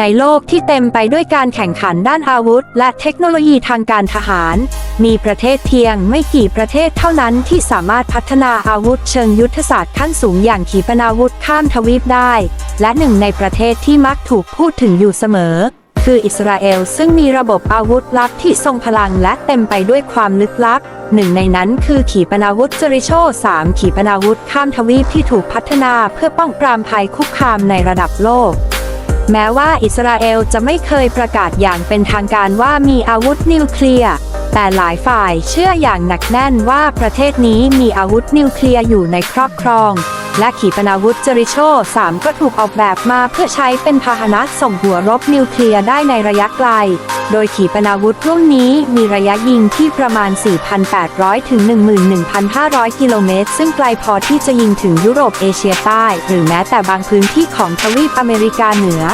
ในโลกที่เต็มไปด้วยการแข่งขันด้านอาวุธ และเทคโนโลยีทางการทหาร มีประเทศเพียงไม่กี่ประเทศเท่านั้นที่สามารถพัฒนาอาวุธเชิงยุทธศาสตร์ขั้นสูงอย่างขีปนาวุธข้ามทวีปได้ และหนึ่งในประเทศที่มักถูกพูดถึงอยู่เสมอ คืออิสราเอลซึ่งมีระบบอาวุธลับที่ทรงพลังและเต็มไปด้วยความลึกลับหนึ่งในนั้นคือขีปนาวุธเจริโช 3 ขีปนาวุธข้ามทวีปที่ถูกพัฒนาเพื่อป้องปรามภัยคุกคามในระดับโลก แม้ว่าอิสราเอลจะไม่เคยประกาศอย่างเป็นทางการว่ามีอาวุธนิวเคลียร์แต่หลายฝ่ายเชื่ออย่างหนักแน่นว่าประเทศนี้มีอาวุธนิวเคลียร์อยู่ในครอบครอง และขีปนาวุธเจริโช3 ก็ถูกออกแบบมาเพื่อใช้เป็นพาหนะส่งหัวรบนิวเคลียร์ได้ในระยะไกล โดยขีปนาวุธรุ่นนี้มีระยะยิงที่ประมาณ 4,800 ถึง 11,500 กิโลเมตร ซึ่งไกลพอที่จะยิงถึงยุโรปเอเชียใต้ หรือแม้แต่บางพื้นที่ของทวีปอเมริกาเหนือ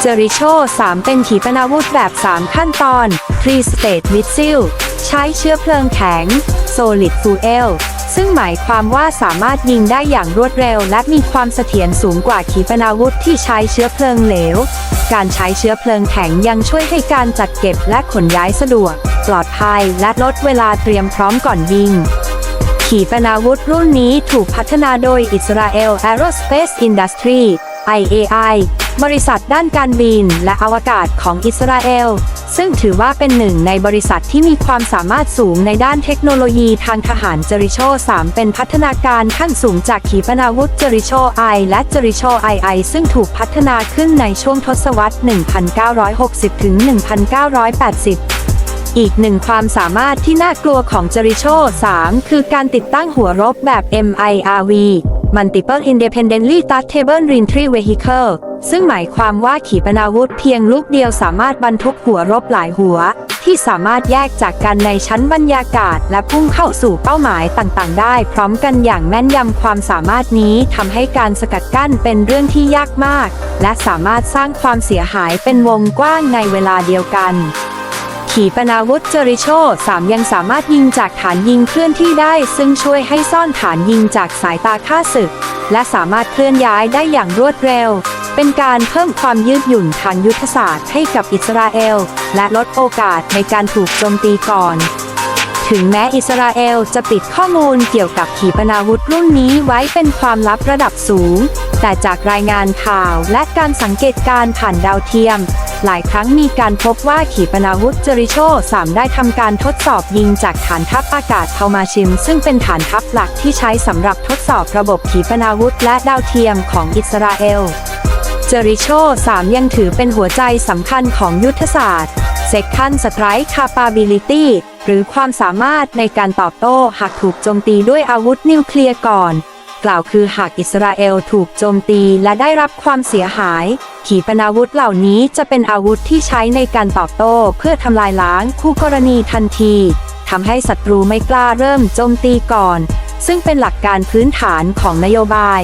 เจอริโช3 เป็นขีปนาวุธแบบ 3 ขั้นตอน Three State Missile ใช้เชื้อเพลิงแข็ง Solid Fuel ซึ่งหมายความว่าสามารถยิงได้อย่างรวดเร็ว และมีความเสถียรสูงกว่าขีปนาวุธที่ใช้เชื้อเพลิงเหลว การใช้เชื้อเพลิงแข็งยังช่วยให้การจัดเก็บและขนย้ายสะดวก ปลอดภัยและลดเวลาเตรียมพร้อมก่อนยิงขีปนาวุธรุ่นนี้ถูกพัฒนาโดย Israel Aerospace Industry IAI บริษัทด้านการบินและอวกาศของอิสราเอล ซึ่งถือว่าเป็นหนึ่งในบริษัทที่มีความสามารถสูงในด้านเทคโนโลยีทางทหารเจริโช 3 เป็นพัฒนาการขั้นสูงจากขีปนาวุธเจริโช I และเจริโช II ซึ่งถูกพัฒนาขึ้นในช่วงทศวรรษ 1960 ถึง 1980อีกหนึ่งความสามารถที่น่ากลัวของเจริโช3คือการติดตั้งหัวรบแบบ MIRV Multiple Independently Touchable Reentry Vehicle ซึ่งหมายความว่าขีปนาวุธเพียงลูกเดียวสามารถบรรทุกหัวรบหลายหัว ที่สามารถแยกจากกันในชั้นบรรยากาศ และพุ่งเข้าสู่เป้าหมายต่างๆ ได้ พร้อมกันอย่างแม่นยำความสามารถนี้ทำให้การสกัดกั้นเป็นเรื่องที่ยากมาก และสามารถสร้างความเสียหายเป็นวงกว้างในเวลาเดียวกัน ขีปนาวุธเจริโช3ยังสามารถยิงจากฐานยิงเคลื่อนที่ได้ ซึ่งช่วยให้ซ่อนฐานยิงจากสายตาข้าศึก และสามารถเคลื่อนย้ายได้อย่างรวดเร็ว เป็นการเพิ่มความยืดหยุ่นทางยุทธศาสตร์ให้กับอิสราเอล และลดโอกาสในการถูกโจมตีก่อน ถึงแม้อิสราเอลจะปิดข้อมูลเกี่ยวกับขีปนาวุธรุ่นนี้ไว้เป็นความลับระดับสูง แต่จากรายงานข่าวและการสังเกตการผ่านดาวเทียม หลายครั้งมีการพบว่าขีปนาวุธเจริโช3ได้ทำการทดสอบยิงจากฐานทัพอากาศเทามาชิม ซึ่งเป็นฐานทัพหลักที่ใช้สำหรับทดสอบระบบขีปนาวุธและดาวเทียมของอิสราเอลเจริโช3ยังถือเป็นหัวใจสำคัญของยุทธศาสตร์ Second Strike Capability หรือความสามารถในการตอบโต้หากถูกโจมตีด้วยอาวุธนิวเคลียร์ก่อน กล่าวคือหากอิสราเอลถูกโจมตีและได้รับความเสียหาย ขีปนาวุธเหล่านี้จะเป็นอาวุธที่ใช้ในการตอบโต้เพื่อทำลายล้างคู่กรณีทันทีทำให้ศัตรูไม่กล้าเริ่มโจมตีก่อน ซึ่งเป็นหลักการพื้นฐานของนโยบาย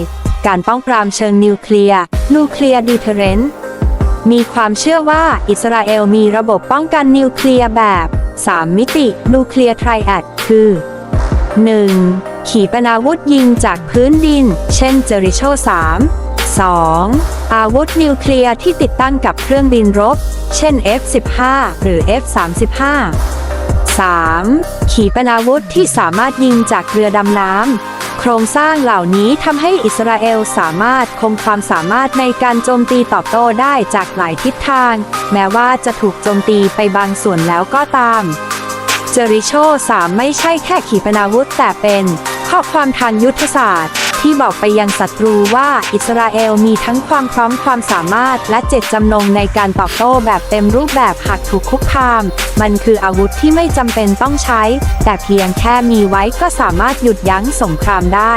การป้องปรามเชิงนิวเคลียร์นูเมีความเชื่อว่าอิสราเอลมีระบบป้องกันนิวเคลียร์แบบ 3 มิตินูเคลียร์ไทรแอดคือ 1. ขีปนาวุธยิงจากพื้นดิน เช่นเจริโช 3 2. อาวุธนิวเคลียร์ที่ติดตั้งกับเครื่องบินรบ เช่น F-15 หรือ F-35 3. ขีปนาวุธที่สามารถยิงจากเรือดำน้ำ ครงสร้างเหล่านี้ทำให้อิสราเอลสามารถคงความสามารถในการโจมตีตอบโต้ได้จากหลายทิศทาง แม้ว่าจะถูกโจมตีไปบางส่วนแล้วก็ตาม เจริโช 3 ไม่ใช่แค่ขีปนาวุธแต่เป็น ข้อความทางยุทธศาสตร์ ที่บอกไปยังศัตรูว่าอิสราเอลมีทั้งความพร้อมความสามารถและเจตจำนงในการตอบโต้แบบเต็มรูปแบบหากถูกคุกคาม มันคืออาวุธที่ไม่จำเป็นต้องใช้ แต่เพียงแค่มีไว้ก็สามารถหยุดยั้งสงครามได้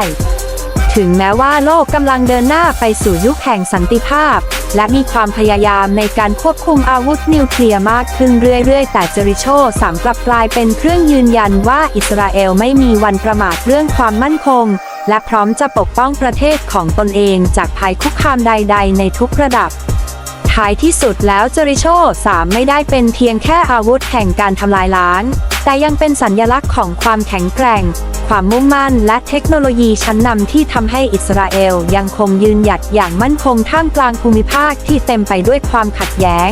ถึงแม้ว่าโลกกำลังเดินหน้าไปสู่ยุคแห่งสันติภาพ และมีความพยายามในการควบคุมอาวุธนิวเคลียร์มากขึ้นเรื่อยๆ แต่เจริโช3กลับกลายเป็นเครื่องยืนยันว่าอิสราเอลไม่มีวันประมาทเรื่องความมั่นคง และพร้อมจะปกป้องประเทศของตนเองจากภัยคุกคามใด ๆ ในทุกระดับ ท้ายที่สุดแล้วเจริโช3ไม่ได้เป็นเพียงแค่อาวุธแห่งการทำลายล้าง แต่ยังเป็นสัญญลักษณ์ของความแข็งแกร่ง ความมุ่งมั่น และเทคโนโลยีชั้นนำที่ทำให้อิสราเอลยังคงยืนหยัดอย่างมั่นคงท่ามกลางภูมิภาคที่เต็มไปด้วยความขัดแย้ง